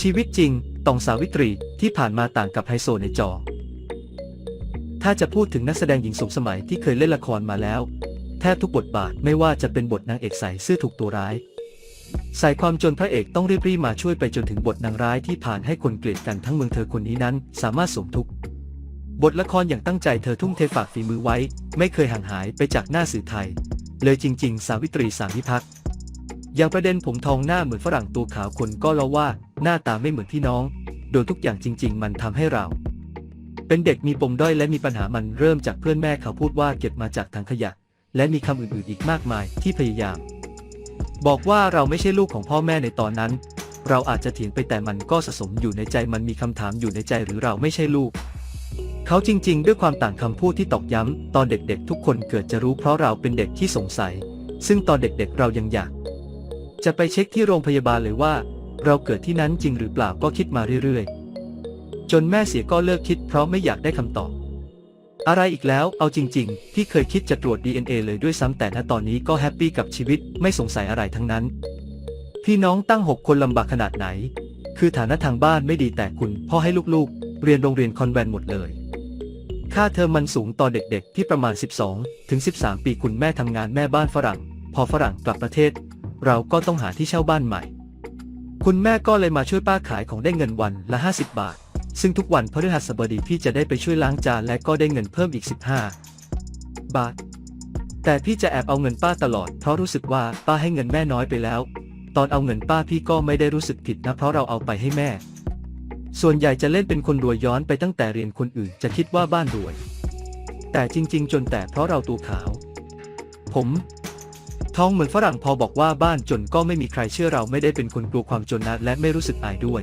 ชีวิตจริง ตองสาวิตรีที่ผ่านมาต่างกับไฮโซในจอ ถ้าจะพูดถึงนักแสดงหญิงสมสมัยที่เคยเล่นละครมาแล้ว แทบทุกบทบาทไม่ว่าจะเป็นบทนางเอกใส่ซื่อถูกตัวร้ายใส่ความจนพระเอกต้องรีบๆมาช่วยไปจนถึงบทนางร้ายที่ผ่านให้คนเกลียดกันทั้งเมืองเธอคนนี้นั้น สามารถสมทุกบทละครอย่างตั้งใจเธอทุ่มเทฝากฝีมือไว้ ไม่เคยห่างหายไปจากหน้าสื่อไทย เลยจริง ๆ สาวิตรีสามพิพักษ์อย่างประเด็นผมทองหน้าเหมือนฝรั่งตัวขาวคนก็เล่าว่า หน้าตาไม่เหมือนพี่น้อง โดยทุกอย่างจริง ๆ มันทำให้เรา เป็นเด็กมีปมด้อยและมีปัญหามันเริ่มจากเพื่อนแม่เขาพูดว่าเก็บมาจากถังขยะ และมีคำอื่นๆอีกมากมายที่พยายาม บอกว่าเราไม่ใช่ลูกของพ่อแม่ในตอนนั้น เราอาจจะเถียงไปแต่มันก็สะสมอยู่ในใจมันมีคำถามอยู่ในใจหรือเราไม่ใช่ลูก เขาจริง ๆ ด้วยความต่างคำพูดที่ตอกย้ำตอนเด็กๆ ทุกคนเกิดจะรู้เพราะเราเป็นเด็กที่สงสัย ซึ่งตอนเด็กๆ เรายังอยากจะไปเช็คที่โรงพยาบาลเลยว่า เราเกิดที่นั้นจริงหรือเปล่าก็คิดมาเรื่อยๆ จนแม่เสียก็เลิกคิดเพราะไม่อยากได้คำตอบ อะไรอีกแล้ว เอาจริงๆพี่เคยคิดจะตรวจ DNA เลยด้วยซ้ำแต่ณตอนนี้ก็แฮปปี้กับชีวิตไม่สงสัยอะไรทั้งนั้น พี่น้องตั้งหกคนลำบากขนาดไหน คือฐานะทางบ้านไม่ดีแต่คุณพ่อให้ลูกๆ เรียนโรงเรียนคอนแวนต์หมดเลยค่าเทอมมันสูงตอนเด็กๆ ที่ประมาณ 12 ถึง 13 ปีคุณแม่ทำงานแม่บ้านฝรั่ง พอฝรั่งกลับประเทศ เราก็ต้องหาที่เช่าบ้านใหม่ คุณแม่ก็เลยมาช่วยป้าขายของได้เงินวันละ 50 บาท ซึ่งทุกวันพฤหัสบดีพี่จะได้ไปช่วยล้างจานและก็ได้เงินเพิ่มอีก 15 บาท แต่พี่จะแอบเอาเงินป้าตลอด เพราะรู้สึกว่าป้าให้เงินแม่น้อยไปแล้ว ตอนเอาเงินป้าพี่ก็ไม่ได้รู้สึกผิดนะ เพราะเราเอาไปให้แม่ ส่วนใหญ่จะเล่นเป็นคนรวยย้อนไปตั้งแต่เรียนคนอื่นจะคิดว่าบ้านรวย แต่จริง ๆ จนแต่เพราะเราตัวขาว ผม ท้องเหมือนฝรั่งพอบอกว่าบ้านจนก็ไม่มีใครเชื่อเราไม่ได้เป็นคนกลัวความจนนะและไม่รู้สึกอายด้วย